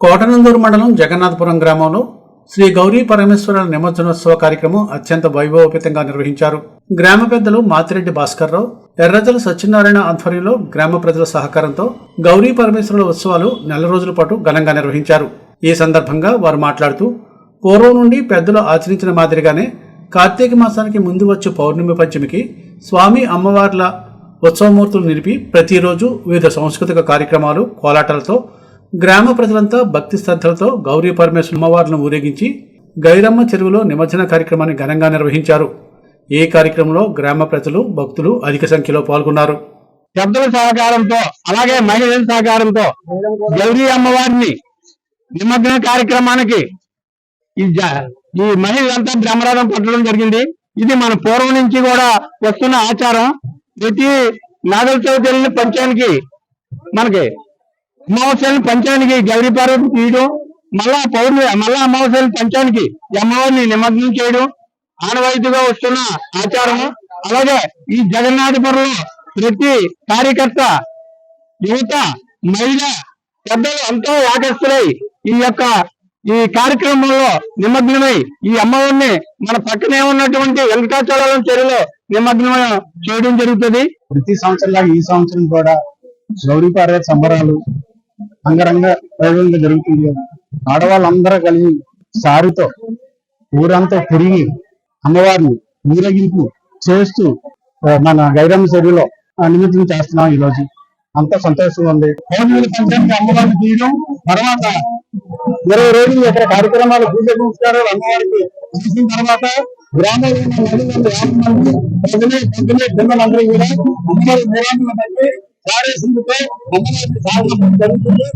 కోటనందూరు మండలం జగన్నాథపురం గ్రామంలో శ్రీ గౌరీ పరమేశ్వర నిమజ్జనోత్సవ కార్యక్రమం అత్యంత వైభవోపేతంగా నిర్వహించారు. గ్రామ పెద్దలు మాతిరెడ్డి భాస్కర్రావు ఎర్రజల సత్యనారాయణ ఆధ్వర్యంలో గ్రామ ప్రజల సహకారంతో గౌరీ పరమేశ్వరుల ఉత్సవాలు నెల రోజుల పాటు ఘనంగా నిర్వహించారు. ఈ సందర్భంగా వారు మాట్లాడుతూ పూర్వం నుండి పెద్దలు ఆచరించిన మాదిరిగానే కార్తీక మాసానికి ముందు వచ్చే పౌర్ణమి పంచమికి స్వామి అమ్మవార్ల ఉత్సవమూర్తులు నిలిపి ప్రతిరోజు వివిధ సాంస్కృతిక కార్యక్రమాలు కోలాటాలతో గ్రామ ప్రజలంతా భక్తి శ్రద్ధలతో గౌరీ పరమేశ్వర అమ్మవార్లను ఊరేగించి గైరమ్మ చెరువులో నిమజ్జన కార్యక్రమాన్ని ఘనంగా నిర్వహించారు. ఈ కార్యక్రమంలో గ్రామ ప్రజలు భక్తులు అధిక సంఖ్యలో పాల్గొన్నారు. పెద్దల సహకారంతో అలాగే మహిళల సహకారంతో గౌరీ అమ్మవారిని నిమజ్జన కార్యక్రమానికి ఈ జ- ఈ మహిళలంతా బ్రహ్మరాధం పట్టడం జరిగింది. ఇది మన పూర్వం నుంచి కూడా వస్తున్న ఆచారం. ప్రతి నాగల చవితిని పంచానికి మనకి అమావాస్యలను పంచానికి గౌరీ పార్వతి తీయడం మళ్ళా పౌర్ణమి మళ్ళా అమావాస్యలను పంచానికి అమ్మవారిని నిమగ్నం చేయడం ఆనవాయితీగా వస్తున్న ఆచారము అలాగే ఈ జగన్నాథపురంలో ప్రతి కార్యకర్త యువత మహిళ పెద్దలు ఎంతో ఆకర్షులై ఈ యొక్క ఈ కార్యక్రమంలో నిమగ్నమై ఈ అమ్మవారిని మన పక్కనే ఉన్నటువంటి వెంకటాచలం చెరువులో నిమగ్నం చేయడం జరుగుతుంది. ప్రతి సంవత్సరం ఈ సంవత్సరం కూడా గౌరీ పార్వతి సంబరాలు అంగరంగ వైభవంగా జరుగుతుంది. ఆడవాళ్ళందరూ కలిసి సారితో ఊరంతా తిరిగి అమ్మవారిని ఊరేగింపు చేస్తూ మన గైరమ్మ చెరువులో ఆ, నిమజ్జనం చేస్తున్నాం ఈ రోజు అంత సంతోషంగా ఉంది. పౌర్ణమి పంచానికి అమ్మవారిని తీయడం తర్వాత ఇరవై రోజులు ఇక్కడ కార్యక్రమాలు పూజ పురస్కారాలు అమ్మవారికి చేసిన తర్వాత గ్రామంలో పిల్లలందరూ కూడా అమ్మవారి మంది బట్టి పెద్దలే పిల్లలందరూ కూడా అమ్మవారి నిరామణ బట్టి సారేసిందుతో అమ్మవారిని సాగడం జరుగుతుంది